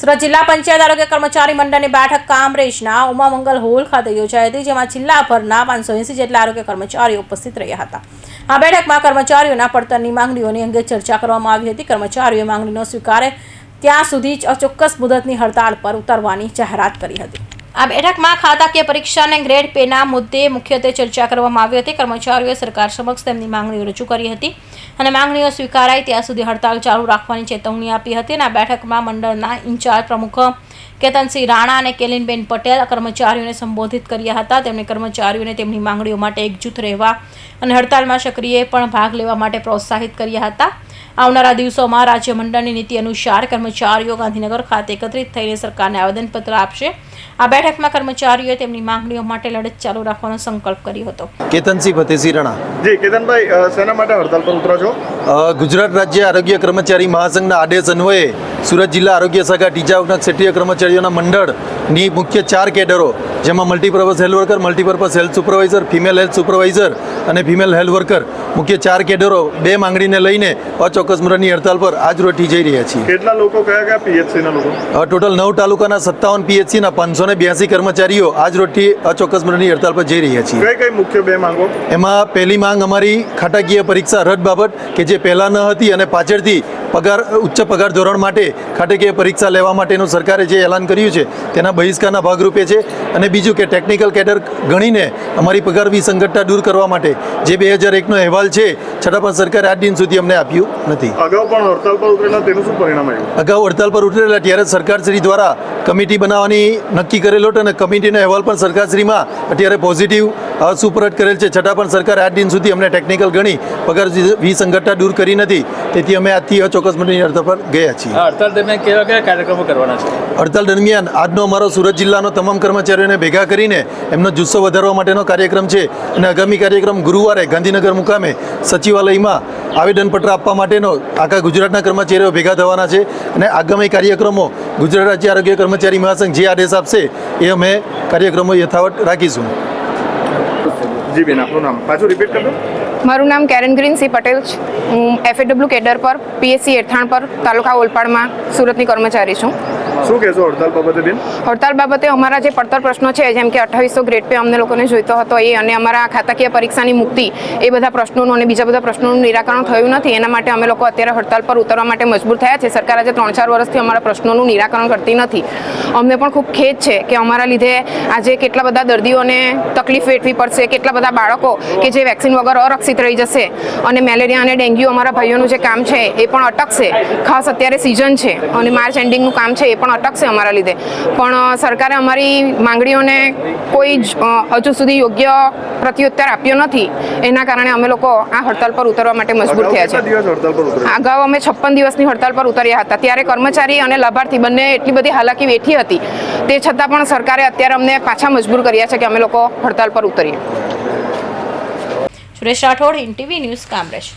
સુરત જિલ્લા પંચાયત આરોગ્ય કર્મચારી મંડળની બેઠક કામરેજના ઉમામંગલ હોલ ખાતે યોજાઈ હતી, જેમાં જિલ્લાભરના પાંચસો એંસી જેટલા આરોગ્ય કર્મચારીઓ ઉપસ્થિત રહ્યા હતા. આ બેઠકમાં કર્મચારીઓના પડતરની માંગણીઓની અંગે ચર્ચા કરવામાં આવી હતી. કર્મચારીઓએ માંગણીનો સ્વીકારે ત્યાં સુધી અચોક્કસ મુદતની હડતાળ પર ઉતરવાની જાહેરાત કરી હતી. આ બેઠકમાં ખાતાકીય પરીક્ષા અને ગ્રેડ પેના મુદ્દે મુખ્યત્વે ચર્ચા કરવામાં આવી હતી. કર્મચારીઓએ સરકાર સમક્ષ તેમની માંગણીઓ રજૂ કરી હતી. અને માંગણીઓ સ્વીકારાય ત્યાં સુધી હડતાળ ચાલુ રાખવાની ચેતવણી આપી હતી અને આ બેઠકમાં મંડળના ઇન્ચાર્જ પ્રમુખ કેતનસિંહ રાણા અને કેલિનબેન પટેલ કર્મચારીઓને સંબોધિત કર્યા હતા. તેમણે કર્મચારીઓને તેમની માંગણીઓ માટે એકજૂથ રહેવા અને હડતાલમાં સક્રિય પણ ભાગ લેવા માટે પ્રોત્સાહિત કર્યા હતા. આવનારા દિવસોમાં રાજ્ય મંડળની નીતિ અનુસાર કર્મચારીઓ ગાંધીનગર ખાતે એકત્રિત થઈને સરકારને આવેદનપત્ર આપશે. આ બેઠકમાં કર્મચારીઓએ તેમની માંગણીઓ માટે લડત ચાલુ રાખવાનો સંકલ્પ કર્યો હતો. કેતનસિંહ ફતેસિંહ રણા. જી કેતનભાઈ સેના માટે હડતાલ પર ઉતરો છો? ગુજરાત રાજ્ય આરોગ્ય કર્મચારી મહાસંઘના આદેશ અન્વયે સુરત જિલ્લા આરોગ્ય શાખા ટીજાઉના ક્ષેત્રીય કર્મચારીઓના મંડળની મુખ્ય ચાર કેડરો જેમાં multipurpose health worker multipurpose health supervisor female health supervisor અને ફિમેલ હેલ્થ વર્કર મુખ્ય ચાર કેડરો બે માંગણીને લઈને મુદતની હડતાલ પર આજ રોજથી જઈ રહ્યા છીએ. કેટલા લોકો કયા કયા પીએચસી ના લોકો ટોટલ નવ તાલુકાના સત્તાવન પીએચસીના પાંચસો ને બ્યાસી કર્મચારીઓ આજ રોજથી અચોક્કસ મુદતની હડતાલ પર જઈ રહ્યા છીએ. કઈ કઈ મુખ્ય બે માંગો? એમાં પહેલી માંગ અમારી ખાટાકીય પરીક્ષા રદ બાબત કે જે પહેલાં ન હતી અને પાછળથી પગાર ઉચ્ચ પગાર ધોરણ માટે ખાતાકીય પરીક્ષા લેવા માટેનું સરકારે જે એલાન કર્યું છે તેના બહિષ્કારના ભાગરૂપે છે. અને બીજું કે ટેકનિકલ કેડર ગણીને અમારી પગાર વિસંગતતા દૂર કરવા માટે જે બે હજાર એકનો અહેવાલ છે છતાં પણ સરકારે આજ દિન સુધી અમને આપ્યું નથી. અગાઉ પણ હડતાલ પર ઉતરેલા તેનું શું પરિણામ આવ્યું? અગાઉ હડતાલ પર ઉતરેલા ત્યારે સરકારશ્રી દ્વારા કમિટી બનાવવાની નક્કી કરેલો હતો અને કમિટીનો અહેવાલ પણ સરકારશ્રીમાં અત્યારે પોઝિટિવ સુપરત કરેલ છે. છતાં પણ સરકારે આજ દિન સુધી અમને ટેકનિકલ ગણી પગાર વિસંગતતા દૂર કરી નથી. તેથી અમે આજથી અચોક્કસ મંડળની હડતાલ પર ગયા છીએ. હડતાલ દરમિયાન કેવા કયા કાર્યક્રમો કરવાના છે? હડતાલ દરમિયાન આજનો અમારો સુરત જિલ્લાનો તમામ કર્મચારીઓને ભેગા કરીને એમનો જુસ્સો વધારવા માટેનો કાર્યક્રમ છે અને આગામી કાર્યક્રમ ગુરુવારે ગાંધીનગર મુકામે સચિવાલયમાં આવેદનપત્ર આપવા માટેનો આખા ગુજરાતના કર્મચારીઓ ભેગા થવાના છે અને આગામી કાર્યક્રમો ગુજરાત રાજ્ય આરોગ્ય કર્મચારી મહાસંઘ જે આદેશ આપશે એ અમે કાર્યક્રમો યથાવત રાખીશું. જી બેન આપનું નામ? પાછું રિપીટ કરજો મારું નામ કેરન ગ્રીન સી પટેલ છે. હું એફએડબ્લ્યુ કેડર પર પીએસસી એઠાણ પર તાલુકા ઓલપાડમાં સુરતની કર્મચારી છું. શું કહેશો હડતાલ બાબતે બેન? હડતાલ બાબતે અમારા જે પડતર પ્રશ્નો છે જેમ કે અઠ્ઠાવીસો ગ્રેડ પે અમને લોકોને જોઈતો હતો એ અને અમારા ખાતાકીય પરીક્ષાની મુક્તિ એ બધા પ્રશ્નોનું અને બીજા બધા પ્રશ્નોનું નિરાકરણ થયું નથી. એના માટે અમે લોકો અત્યારે હડતાલ પર ઉતરવા માટે મજબૂર થયા છે. સરકાર આજે ત્રણ ચાર વર્ષથી અમારા પ્રશ્નોનું નિરાકરણ કરતી નથી. અમને પણ ખૂબ ખેદ છે કે અમારા લીધે આજે કેટલા બધા દર્દીઓને તકલીફ વેઠવી પડશે કેટલા બધા બાળકો કે જે વેક્સિન વગર અરક્ષિત રહી જશે અને મેલેરિયા અને ડેન્ગ્યુ અમારા ભાઈઓનું જે કામ છે એ પણ અટકશે. ખાસ અત્યારે સિઝન છે અને માર્ચ એન્ડિંગનું કામ છે એ પણ અટકશે અમારા લીધે. પણ સરકારે અમારી માંગણીઓને કોઈ જ હજુ સુધી યોગ્ય પ્રત્યુત્તર આપ્યો નથી. એના કારણે અમે લોકો આ હડતાલ પર ઉતરવા માટે મજબૂર થયા છે. અગાઉ અમે છપ્પન દિવસની હડતાલ પર ઉતર્યા હતા. ત્યારે કર્મચારી અને લાભાર્થી બંને એટલી બધી હાલાકી વેઠી હતી. તે છતાં પણ સરકારે અત્યારે અમને પાછા મજબૂર કર્યા છે કે અમે લોકો હડતાલ પર ઉતરીએ. Suresh Rathod in TV news Kamrej.